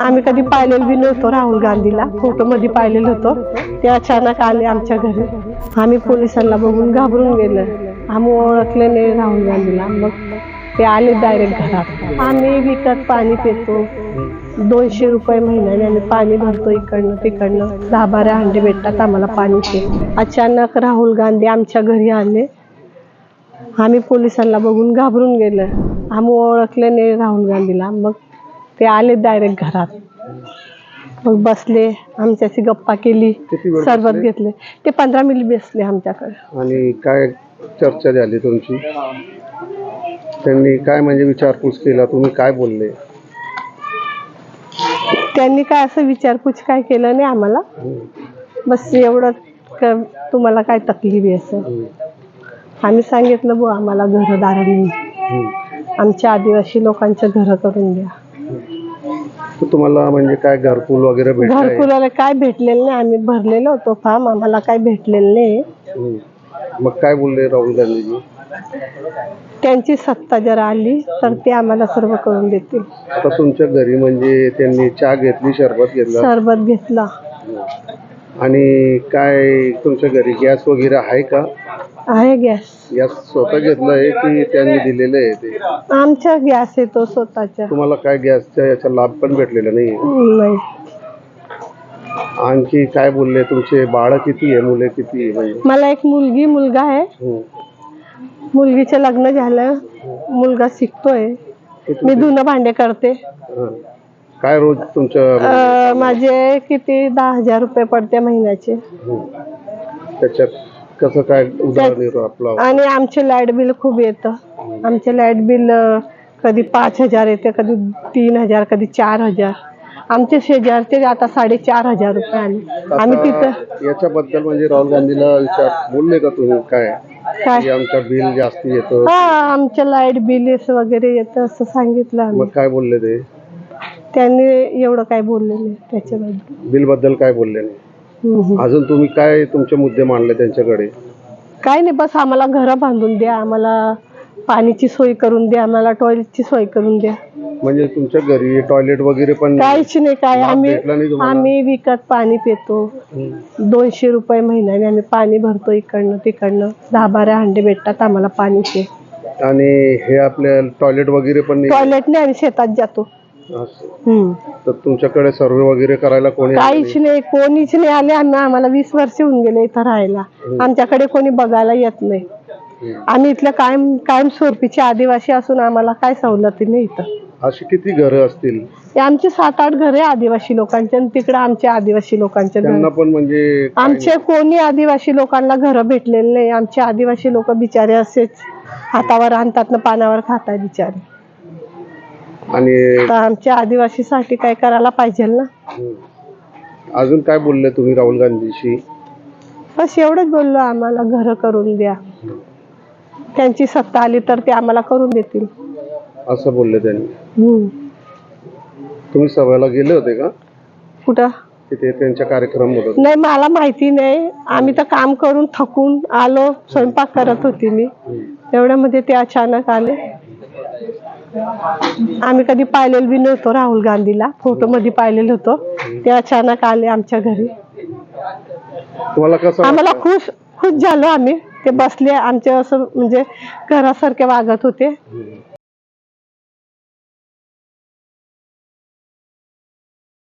आम्ही कधी पाहिलेलं बी नव्हतो राहुल गांधीला. फोटो मध्ये पाहिलेलं होतं. ते अचानक आले आमच्या घरी. आम्ही पोलिसांना बघून घाबरून गेलो. आम्ही ओळखले नाही राहुल गांधीला. मग ते आले डायरेक्ट घरात. आम्ही विकत पाणी पितो. दोनशे रुपये महिन्याने आम्ही पाणी भरतो इकडनं तिकडनं. दहा बारा हंडे भेटतात आम्हाला पाणी पाणीचे अचानक राहुल गांधी आमच्या घरी आले. आम्ही पोलिसांना बघून घाबरून गेलो. आम्ही ओळखले नाही राहुल गांधीला. मग ते आले डायरेक्ट घरात. मग बसले आमच्याशी गप्पा केली किती वेळ सरबत बसले? घेतले. ते पंधरा मिनिट बसले आमच्याकडे. आणि काय चर्चा झाली तुमची? त्यांनी काय म्हणजे विचारपूस केला? तुम्ही काय बोलले? त्यांनी काय असं विचारपूस काय केलं नाही आम्हाला. बस एवढं क- तुम्हाला काय तकलीफ आहे असं. आम्ही सांगितलं बुवा आम्हाला घरदार नाही. आमच्या आदिवासी लोकांचं घर करून द्या. तर तुम्हाला म्हणजे काय घरकुल वगैरे भेटलंय? घरकुलाला काय भेटलेलं नाही. आम्ही भरलेलो होतो फॉर्म आम्हाला काय भेटलेलं नाही. मग काय बोलले राहुल गांधीजी? त्यांची सत्ता जर आली तर ते आम्हाला सर्व करून देतील. आता तुमच्या घरी म्हणजे त्यांनी चहा घेतली शरबत घेतला? सरबत घेतला. आणि काय तुमच्या घरी गॅस वगैरे आहे का? आहे गॅस. गॅस स्वतः घेतलं आहे की त्यांनी दिलेलं आहे ते? आमच्या गॅस येतो स्वतःच्या. तुम्हाला काय गॅसचा याचा लाभ पण भेटलेला नाही? नाही. आणखी काय बोलले तुमचे? बाळ किती आहे? मुले किती आहे? म्हणजे? मला एक मुलगी मुलगा आहे. हम्म. मुलगीचं लग्न झालं. मुलगा शिकतोय. किती- मी धुणं भांडे करते. हा. काय रोज तुमच्या अं, माझे किती? दहा हजार रुपये पडते महिन्याचे. हम्म. त्याच्यात कसं काय उदाहरण आपला? आणि आमचे लाइट बिल खूप येतं. आमचे लाइट बिल कधी पाच हजार येते कधी तीन हजार कधी चार हजार. आमचे शेजारचे आता साडेचार हजार रुपये आले. आम्ही तिथं याच्याबद्दल म्हणजे राहुल गांधीला विचार बोलले का तुम्ही? काय? काय? आमचं बिल जास्त येतं. हा आमचं लाइट बिल वगैरे येतं असं सांगितलं आम्ही. मग काय बोलले ते? त्यांनी एवढं काय बोलले नाही त्याच्याबद्दल. बिलबद्दल काय बोलले नाही. अजून तुम्ही काय तुमचे मुद्दे मांडले त्यांच्याकडे? काय नाही बस आम्हाला घरं बांधून द्या आम्हाला पाणीची सोय करून द्या आम्हाला टॉयलेटची सोय करून द्या. म्हणजे तुमच्या घरी टॉयलेट वगैरे पण काहीच नाही काय लाभ आम्ही भेटला नाही तुम्हाला? आम्ही विकत पाणी पितो. दोनशे रुपये महिन्याने आम्ही पाणी भरतो इकडनं तिकडनं. दहा बारा हंडे भेटतात आम्हाला पाणीचे. आणि हे आपल्या टॉयलेट वगैरे पण नाही? टॉयलेटने आम्ही शेतात जातो. हम्म. तर तुमच्याकडे सर्वे वगैरे करायला कोणी आलं काहीच नाही? कोणीच नाही आले आम्ही आम्हाला वीस वर्ष होऊन गेले इथं राहायला. आमच्याकडे कोणी बघायला येत नाही. आम्ही इथल्या कायम कायम स्वरूपीचे आदिवासी असून आम्हाला काय सवलती नाही इथं. अशी किती घरं असतील? हे आमचे सात आठ घरे आदिवासी लोकांचे आणि तिकडे आमचे आदिवासी लोकांचे घर त्यांना पण म्हणजे काय आमचे कोणी आदिवासी लोकांना घरं भेटलेले नाही. आमचे आदिवासी लोक बिचारे असेच हातावर आणतात ना पानावर खातात बिचारे. आणि तर आमच्या आदिवासीसाठी काय करायला पाहिजे ना. अजून काय बोलले तुम्ही राहुल गांधीशी? बस एवढंच बोललो आम्हाला घरं करून द्या. त्यांची सत्ता आली तर ते आम्हाला करून देतील. असं बोलले त्यांनी. हम्म. तुम्ही सभेला गेले होते का? कुठं? तिथे त्यांच्या कार्यक्रम होत नाही मला माहिती नाही. आम्ही तर काम करून थकून आलो स्वयंपाक करत होती मी. एवढ्यामध्ये ते अचानक आले. आम्ही कधी पाहिलेलं बी नव्हतो राहुल गांधीला. फोटो मध्ये पाहिलेलं होतं. ते अचानक आले आमच्या घरी. तुम्हाला कसं आम्हाला खुश खुश झालो आम्ही. ते बसले आमचे असं म्हणजे घरासारखे वागत होते?